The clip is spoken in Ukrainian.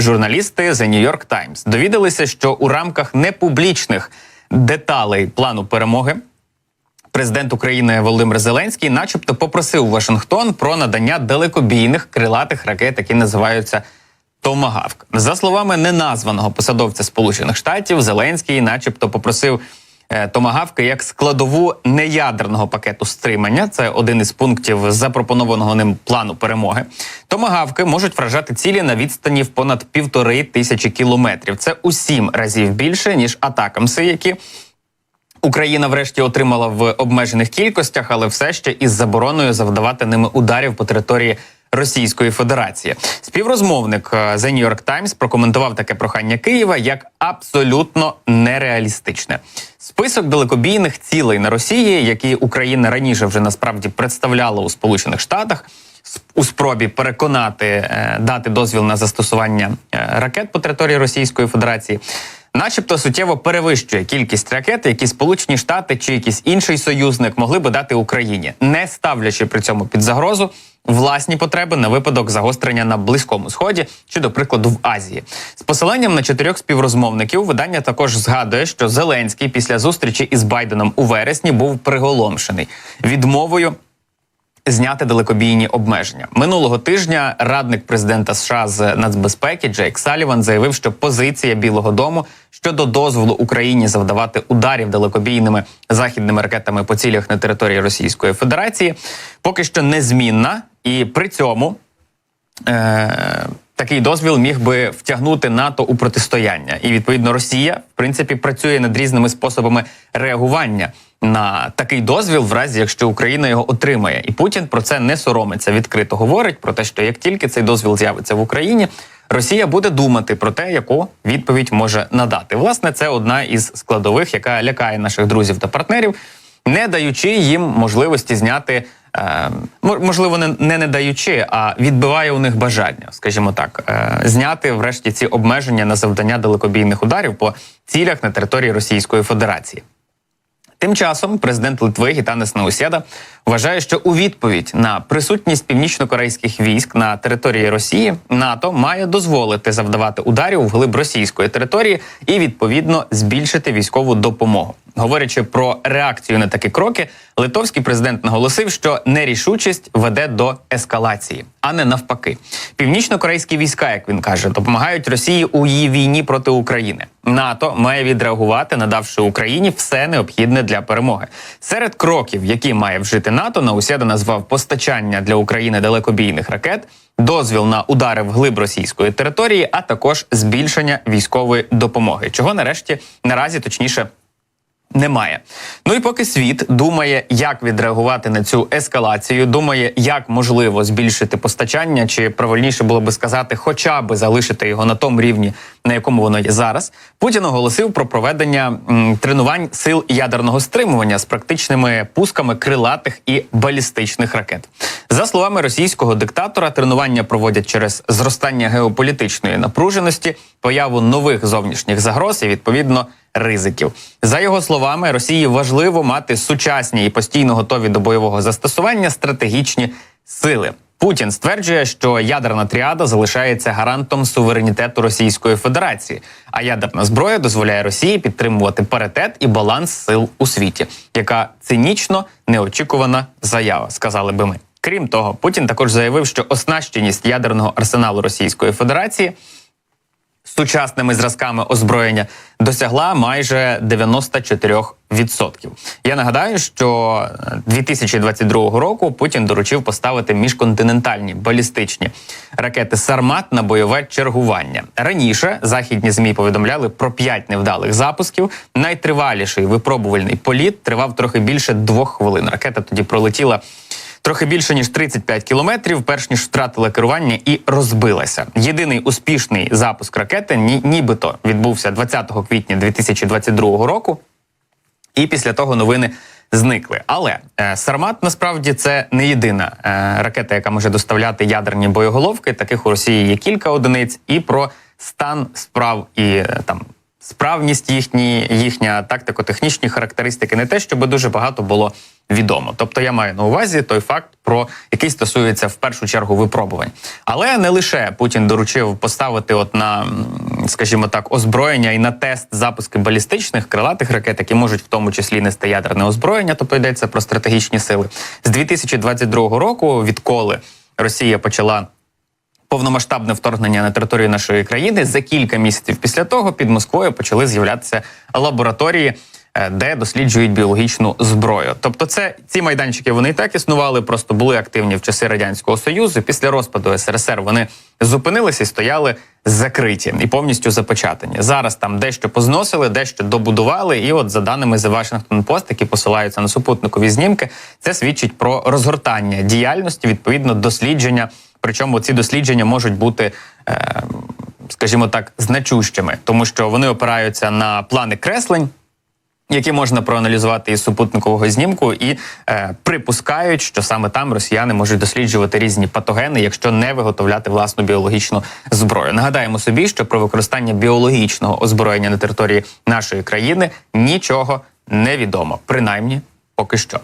журналісти The New York Times довідалися, що у рамках непублічних деталей плану перемоги президент України Володимир Зеленський, начебто, попросив Вашингтон про надання далекобійних крилатих ракет, які називаються. Томагавк за словами неназваного посадовця Сполучених Штатів, Зеленський, начебто, попросив томагавки як складову неядерного пакету стримання. Це один із пунктів запропонованого ним плану перемоги. Томагавки можуть вражати цілі на відстані в понад півтори тисячі кілометрів. Це у сім разів більше ніж атакамси, які Україна врешті отримала в обмежених кількостях, але все ще із забороною завдавати ними ударів по території Російської Федерації. Співрозмовник е, The New York Times прокоментував таке прохання Києва як абсолютно нереалістичне. Список далекобійних цілей на Росії, які Україна раніше вже насправді представляла у Сполучених Штатах. У спробі переконати е, дати дозвіл на застосування е, ракет по території Російської Федерації, начебто суттєво перевищує кількість ракет, які Сполучені Штати чи якийсь інший союзник могли би дати Україні, не ставлячи при цьому під загрозу власні потреби на випадок загострення на близькому сході чи, до прикладу, в Азії. З посиланням на чотирьох співрозмовників видання також згадує, що Зеленський після зустрічі із Байденом у вересні був приголомшений відмовою зняти далекобійні обмеження минулого тижня. Радник президента США з нацбезпеки Джейк Саліван заявив, що позиція Білого Дому щодо дозволу Україні завдавати ударів далекобійними західними ракетами по цілях на території Російської Федерації поки що незмінна, і при цьому е, такий дозвіл міг би втягнути НАТО у протистояння. І відповідно Росія, в принципі, працює над різними способами реагування на такий дозвіл, в разі якщо Україна його отримає. І Путін про це не соромиться. Відкрито говорить про те, що як тільки цей дозвіл з'явиться в Україні. Росія буде думати про те, яку відповідь може надати. Власне, це одна із складових, яка лякає наших друзів та партнерів, не даючи їм можливості зняти е, можливо, не, не даючи, а відбиває у них бажання, скажімо так, е, зняти врешті ці обмеження на завдання далекобійних ударів по цілях на території Російської Федерації. Тим часом президент Литви Гітанес Наусєда вважає, що у відповідь на присутність північно-корейських військ на території Росії НАТО має дозволити завдавати ударів вглиб російської території і відповідно збільшити військову допомогу. Говорячи про реакцію на такі кроки, литовський президент наголосив, що нерішучість веде до ескалації, а не навпаки. Північно-корейські війська, як він каже, допомагають Росії у її війні проти України. НАТО має відреагувати, надавши Україні все необхідне для перемоги. Серед кроків, які має вжити НАТО, Наусєда назвав постачання для України далекобійних ракет, дозвіл на удари вглиб російської території, а також збільшення військової допомоги, чого нарешті наразі точніше немає. Ну і поки світ думає, як відреагувати на цю ескалацію, думає, як можливо збільшити постачання, чи правильніше було би сказати, хоча би залишити його на тому рівні, на якому воно є зараз. Путін оголосив про проведення м, тренувань сил ядерного стримування з практичними пусками крилатих і балістичних ракет. За словами російського диктатора, тренування проводять через зростання геополітичної напруженості, появу нових зовнішніх загроз і відповідно ризиків. За його словами, Росії важливо мати сучасні і постійно готові до бойового застосування стратегічні сили. Путін стверджує, що ядерна тріада залишається гарантом суверенітету Російської Федерації, а ядерна зброя дозволяє Росії підтримувати паритет і баланс сил у світі, яка цинічно неочікувана заява, сказали би ми. Крім того, Путін також заявив, що оснащеність ядерного арсеналу Російської Федерації сучасними зразками озброєння досягла майже 94%. Я нагадаю, що е, 2022 року Путін доручив поставити міжконтинентальні балістичні ракети Сармат на бойове чергування. Раніше західні змі повідомляли про п'ять невдалих запусків. Найтриваліший випробувальний політ тривав трохи більше двох хвилин. Ракета тоді пролетіла трохи більше ніж 35 кілометрів, перш ніж втратила керування і розбилася. Єдиний успішний запуск ракети ні, нібито відбувся 20 квітня 2022 року. І після того новини зникли. Але е, Сармат насправді це не єдина е, ракета, яка може доставляти ядерні боєголовки. Таких у Росії є кілька одиниць, і про стан справ і е, там. Справність їхні, їхня тактико-технічні характеристики, не те, щоб дуже багато було відомо. Тобто я маю на увазі той факт, про який стосується в першу чергу випробувань. Але не лише Путін доручив поставити, от на скажімо так, озброєння і на тест запуски балістичних крилатих ракет, які можуть в тому числі нести ядерне озброєння, тобто йдеться про стратегічні сили з 2022 року, відколи Росія почала повномасштабне вторгнення на територію нашої країни. За кілька місяців після того під Москвою почали з'являтися лабораторії. Е, Де досліджують біологічну зброю, тобто, це ці майданчики вони і так існували, просто були активні в часи радянського союзу. Після розпаду СРСР вони зупинилися і стояли закриті і повністю запечатані. Зараз там дещо позносили, дещо добудували. І, от за даними The Washington Post, які посилаються на супутникові знімки, це свідчить про розгортання діяльності, відповідно дослідження. Причому ці дослідження можуть бути. Е, Скажімо так, значущими, тому що вони опираються на плани креслень, які можна проаналізувати із супутникового знімку, і е, припускають, що саме там росіяни можуть досліджувати різні патогени, якщо не виготовляти власну біологічну зброю. Нагадаємо собі, що про використання біологічного озброєння на території нашої країни нічого не відомо, принаймні поки що.